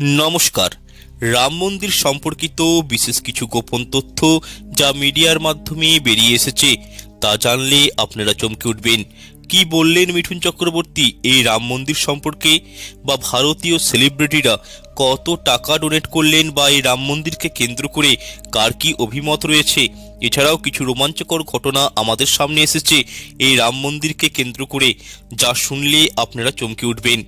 নমস্কার। রাম মন্দির সম্পর্কিত বিশেষ কিছু গোপন তথ্য যা মিডিয়ার মাধ্যমে বেরিয়ে এসেছে, তা জানলে আপনারা চমকে উঠবেন। কি বললেন মিঠুন চক্রবর্তী? এই রাম মন্দির সম্পর্কে? বা ভারতীয় সেলিব্রিটিরা কত টাকা ডোনেট করলেন বা এই রাম মন্দিরকে কেন্দ্র করে কার কি অভিমত রয়েছে? এছাড়াও কিছু রোমাঞ্চকর ঘটনা আমাদের সামনে এসেছে। এই রাম মন্দিরকে কেন্দ্র করে যা শুনলে আপনারা চমকে উঠবেন।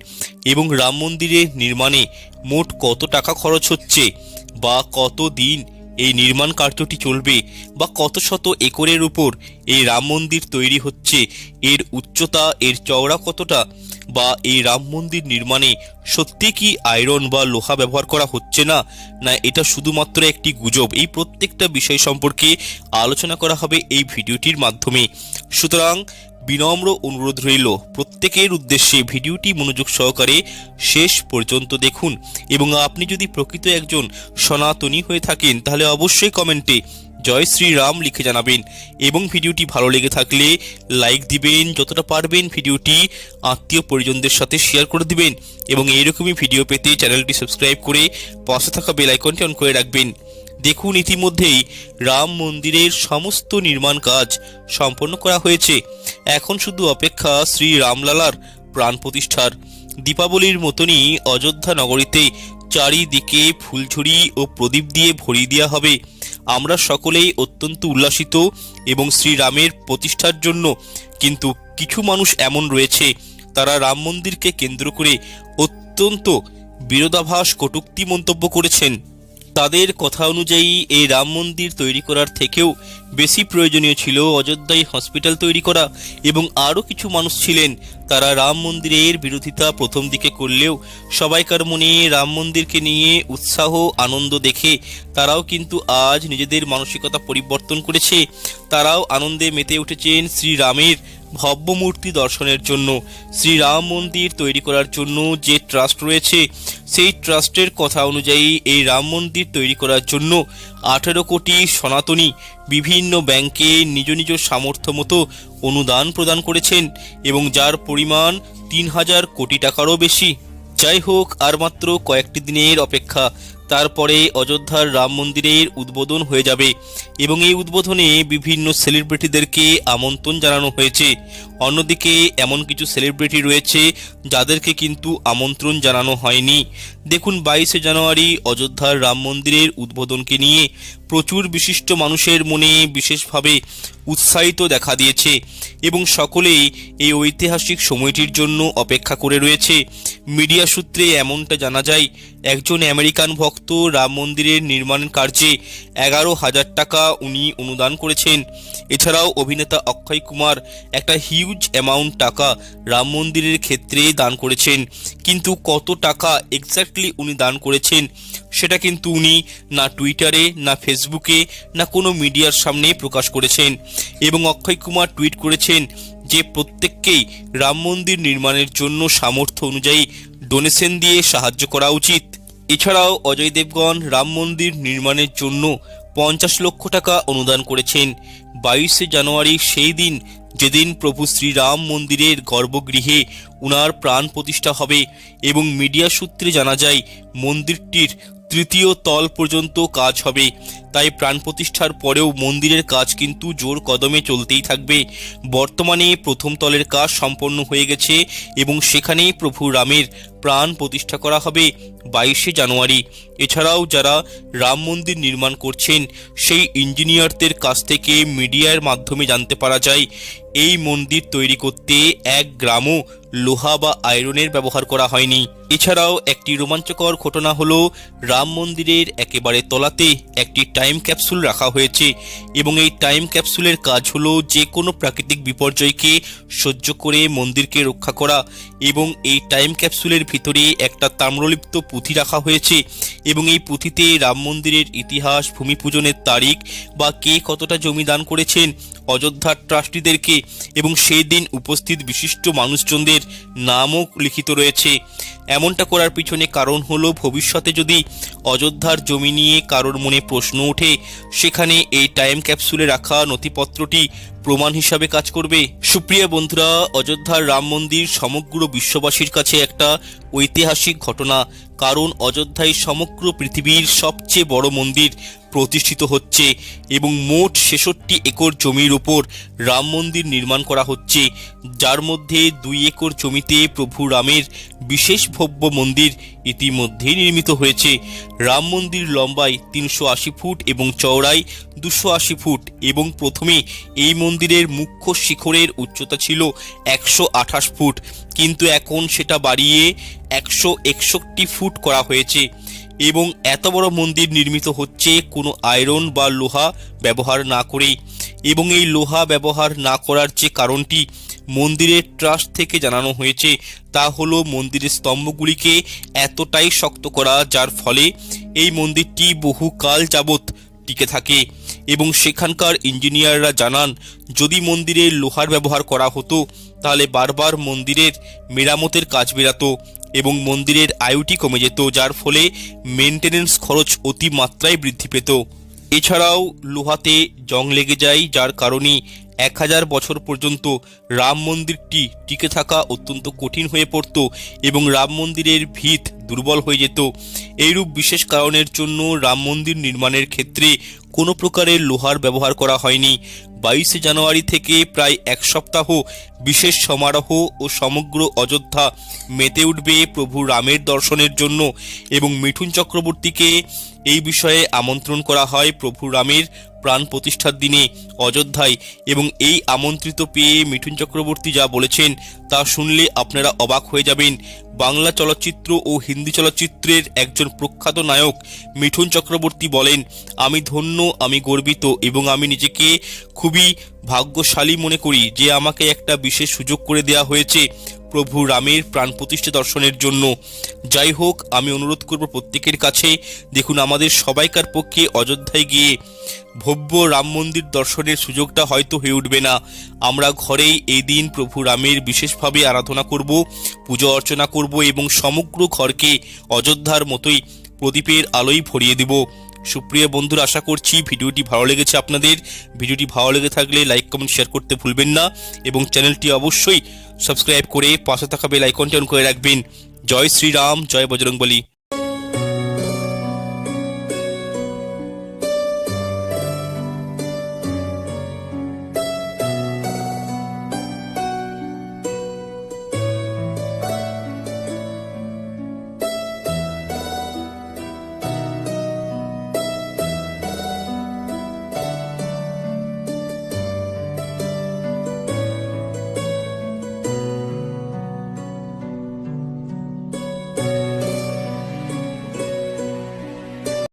এবং রাম মন্দিরের নির্মাণে মোট কত টাকা খরচ হচ্ছে? বা কত দিন এই নির্মাণ কার্যটি চলবে বা কত শত একরের উপর এই রাম মন্দির তৈরি হচ্ছে, এর উচ্চতা, এর চওড়া কতটা বা এই রাম মন্দির নির্মাণে সত্যি কি আয়রন বা লোহা ব্যবহার করা হচ্ছে না না এটা শুধুমাত্র একটি গুজব? এই প্রত্যেকটা বিষয় সম্পর্কে আলোচনা করা হবে এই ভিডিওটির মাধ্যমে। সুতরাং বিনম্র অনুরোধ রইল। প্রত্যেকের উদ্দেশ্যে ভিডিওটি মনোযোগ সহকারে শেষ পর্যন্ত দেখুন এবং আপনি যদি প্রকৃত একজন সনাতনী হয়ে থাকেন, তাহলে অবশ্যই কমেন্টে জয় শ্রীরাম লিখে জানাবেন এবং ভিডিওটি ভালো লেগে থাকলে লাইক দিবেন, যতটা পারবেন ভিডিওটি আত্মীয় পরিজনদের সাথে শেয়ার করে দিবেন এবং এইরকমই ভিডিও পেতে চ্যানেলটি সাবস্ক্রাইব করে পাশে থাকা বেল আইকনটি অন করে রাখবেন। দেখুন ইতিমধ্যেই রাম মন্দিরের সমস্ত নির্মাণ কাজ সম্পন্ন করা হয়েছে। এখন শুধু অপেক্ষা শ্রী রামলালার প্রাণ প্রতিষ্ঠার। দীপাবলির মতনই অযোধ্যা নগরীতে চারিদিকে ফুলঝুরি ও প্রদীপ দিয়ে ভরিয়ে দেওয়া হবে। আমরা সকলেই অত্যন্ত উল্লাসিত এবং শ্রীরামের প্রতিষ্ঠার জন্য কিন্তু কিছু মানুষ এমন রয়েছে, তারা রাম মন্দিরকে কেন্দ্র করে অত্যন্ত বিরোধাভাস কটূক্তি মন্তব্য করেছেন। তাদের কথা অনুযায়ী এই রাম মন্দির তৈরি করার থেকেও বেশি প্রয়োজনীয় ছিল অযোধ্যায় হসপিটাল তৈরি করা এবং আরও কিছু মানুষ ছিলেন। তারা রাম মন্দিরের বিরোধিতা প্রথম দিকে করলেও সবাইকার মনে রাম মন্দিরকে নিয়ে উৎসাহ, আনন্দ দেখে তারাও কিন্তু আজ নিজেদের মানসিকতা পরিবর্তন করেছে। তারাও আনন্দে মেতে উঠেছেন শ্রীরামের ভব্য মূর্তি দর্শনের জন্য। শ্রীরাম মন্দির তৈরি করার জন্য যে ট্রাস্ট রয়েছে, সেই ট্রাস্টের কথা অনুযায়ী এই রাম মন্দির তৈরি করার জন্য আঠেরো কোটি সনাতনী বিভিন্ন ব্যাংকে নিজ নিজ সামর্থ্য মতো অনুদান প্রদান করেছেন এবং যার পরিমাণ তিন হাজার কোটি টাকারও বেশি। যাই হোক, আর মাত্র কয়েকটি দিনের অপেক্ষা। তারপরে অযোধ্যার রাম মন্দিরের উদ্বোধন হয়ে যাবে এবং এই উদ্বোধনে বিভিন্ন সেলিব্রিটিদেরকে আমন্ত্রণ জানানো হয়েছে। অন্যদিকে এমন কিছু সেলিব্রিটি রয়েছে যাদেরকে কিন্তু আমন্ত্রণ জানানো হয়নি। দেখুন বাইশে জানুয়ারি অযোধ্যার রাম মন্দিরের উদ্বোধনকে নিয়ে প্রচুর বিশিষ্ট মানুষের মনে বিশেষভাবে উৎসাহিত দেখা দিয়েছে এবং সকলেই এই ঐতিহাসিক সময়টির জন্য অপেক্ষা করে রয়েছে। মিডিয়া সূত্রে এমনটা জানা যায়, একজন আমেরিকান ভক্ত রাম মন্দিরের নির্মাণ কার্যে এগারো হাজার টাকা উনি অনুদান করেছেন। এছাড়াও অভিনেতা অক্ষয় কুমার একটা হিউজ অ্যামাউন্ট টাকা রাম মন্দিরের ক্ষেত্রে দান করেছেন। কিন্তু কত টাকা এক্স্যাক্টলি উনি দান করেছেন, সেটা কিন্তু উনি না টুইটারে না ফেসবুকে না কোনো মিডিয়ার সামনে প্রকাশ করেছেন। এবং অক্ষয় কুমার টুইট করেছেন যে প্রত্যেককেই রাম মন্দির নির্মাণের জন্য সামর্থ্য অনুযায়ী ডোনেশন দিয়ে সাহায্য করা উচিত। এছাড়াও অজয় দেবগন রাম মন্দির নির্মাণের জন্য পঞ্চাশ লক্ষ টাকা অনুদান করেছেন। বাইশে জানুয়ারি সেই দিন যেদিন প্রভু শ্রীরাম মন্দিরের গর্ভগৃহে উনার প্রাণ প্রতিষ্ঠা হবে এবং মিডিয়া সূত্রে জানা যায়, মন্দিরটির তৃতীয় তল পর্যন্ত কাজ হবে। তাই প্রাণ প্রতিষ্ঠার পরেও মন্দিরের কাজ কিন্তু জোর কদমে চলতেই থাকবে। বর্তমানে প্রথম তলের কাজ সম্পন্ন হয়ে গেছে এবং সেখানেই প্রভু রামের প্রাণ প্রতিষ্ঠা করা হবে বাইশে জানুয়ারি। এছাড়াও যারা রাম মন্দির নির্মাণ করছেন, সেই ইঞ্জিনিয়ারদের কাছ থেকে মিডিয়ার মাধ্যমে জানতে পারা যায়, এই মন্দির তৈরি করতে এক গ্রামও লোহা বা আয়রনের ব্যবহার করা হয়নি। এছাড়াও একটি রোমাঞ্চকর ঘটনা হলো, রাম মন্দিরের একেবারে তলাতে একটি টাইম ক্যাপসুল রাখা হয়েছে এবং এই টাইম ক্যাপসুলের কাজ হলো যে কোনো প্রাকৃতিক বিপর্যয়কে সহ্য করে মন্দিরকে রক্ষা করা এবং এই টাইম ক্যাপসুলের ভিতরে একটা তাম্রলিপ্ত পুঁথি রাখা হয়েছে এবং এই পুঁথিতে রাম মন্দিরের ইতিহাস, ভূমি পূজনের তারিখ বা কে কতটা জমি দান করেছেন অযোধ্যার ট্রাস্টিদেরকে এবং সেই দিন উপস্থিত বিশিষ্ট মানুষজনদের নামও লিখিত রয়েছে। এমনটা করার পিছনে কারণ হলো, ভবিষ্যতে যদি অযোধ্যার জমি নিয়ে কারোর মনে প্রশ্ন ওঠে, সেখানে এই টাইম ক্যাপসুলে রাখা নথিপত্রটি প্রমাণ হিসাবে কাজ করবে। সুপ্রিয়া বন্ধুরা, অযোধ্যার রাম মন্দির সমগ্র বিশ্ববাসীর কাছে একটা ঐতিহাসিক ঘটনা, কারণ অযোধ্যায় সমগ্র পৃথিবীর সবচেয়ে বড় মন্দির প্রতিষ্ঠিত হচ্ছে এবং মোট ছেষট্টি একর জমির উপর রাম মন্দির নির্মাণ করা হচ্ছে, যার মধ্যে দুই একর জমিতে প্রভু রামের বিশেষ ভব্য মন্দির ইতিমধ্যেই নির্মিত হয়েছে। রাম মন্দির লম্বায় তিনশো আশি ফুট এবং চওড়ায় দুশো আশি ফুট এবং প্রথমে এই মন্দিরের মুখ্য শিখরের উচ্চতা ছিল একশো আঠাশ ফুট, কিন্তু এখন সেটা বাড়িয়ে একশো একষট্টি ফুট করা হয়েছে। এবং এত বড় মন্দির নির্মিত হচ্ছে কোনো আয়রন বা লোহা ব্যবহার না করেই। এবং এই লোহা ব্যবহার না করার যে কারণটি মন্দিরের ট্রাস্ট থেকে জানানো হয়েছে, তা হলো মন্দিরের স্তম্ভগুলিকে এতটাই শক্ত করা, যার ফলে এই মন্দিরটি বহুকাল যাবৎ টিকে থাকে। এবং সেখানকার ইঞ্জিনিয়াররা জানান, যদি মন্দিরে লোহার ব্যবহার করা হতো, তাহলে বারবার মন্দিরের মেরামতের কাজ বেরাতো। এবং মন্দিরের আয়ুটি কমে যেত, যার ফলে মেনটেনেন্স খরচ অতিমাত্রায় বৃদ্ধি পেত। এছাড়াও লোহাতে জং লেগে যায়, যার কারণে এক হাজার বছর পর্যন্ত রাম মন্দিরটি টিকে থাকা অত্যন্ত কঠিন হয়ে পড়ত এবং রাম মন্দিরের ভিত দুর্বল হয়ে যেত। এইরূপ বিশেষ কারণের জন্য রাম মন্দির নির্মাণের ক্ষেত্রে কোনো প্রকারের লোহার ব্যবহার করা হয়নি। বাইশে জানুয়ারি থেকে প্রায় এক সপ্তাহ বিশেষ সমারোহ ও সমগ্র অযোধ্যা মেতে উঠবে প্রভু রামের দর্শনের জন্য এবং মিঠুন চক্রবর্তীকে এই বিষয়ে আমন্ত্রণ করা হয় প্রভু রামের প্রাণ প্রতিষ্ঠার দিনে অযোধ্যায় এবং এই আমন্ত্রিত পেয়ে মিঠুন চক্রবর্তী যা বলেছেন তা শুনলে আপনারা অবাক হয়ে যাবেন। বাংলা চলচ্চিত্র ও হিন্দি চলচ্চিত্রের একজন প্রখ্যাত নায়ক মিঠুন চক্রবর্তী বলেন, আমি ধন্য, আমি গর্বিত এবং আমি নিজেকে খুবই ভাগ্যশালী মনে করি যে আমাকে একটা বিশেষ সুযোগ করে দেওয়া হয়েছে প্রভু রামের প্রাণ প্রতিষ্ঠা দর্শনের জন্য। যাই হোক, আমি অনুরোধ করব প্রত্যেকের কাছে, দেখুন আমাদের সবাইকার পক্ষে অযোধ্যায় গিয়ে ভব্য রাম মন্দির দর্শনের সুযোগটা হয়তো হয়ে উঠবে না। আমরা ঘরেই এই দিন প্রভু রামের বিশেষভাবে আরাধনা করব, পুজো অর্চনা করব এবং সমগ্র ঘরকে অযোধ্যার মতোই প্রদীপের আলোয় ভরিয়ে দেব। সুপ্রিয় বন্ধুরা, আশা করছি ভিডিওটি ভালো লেগেছে আপনাদের। ভিডিওটি ভালো লেগে থাকলে লাইক, কমেন্ট, শেয়ার করতে ভুলবেন না এবং চ্যানেলটি অবশ্যই সাবস্ক্রাইব করে পাশে থাকা বেল আইকনটি অন করে রাখবেন। জয় শ্রীরাম, জয় বজরংবলী।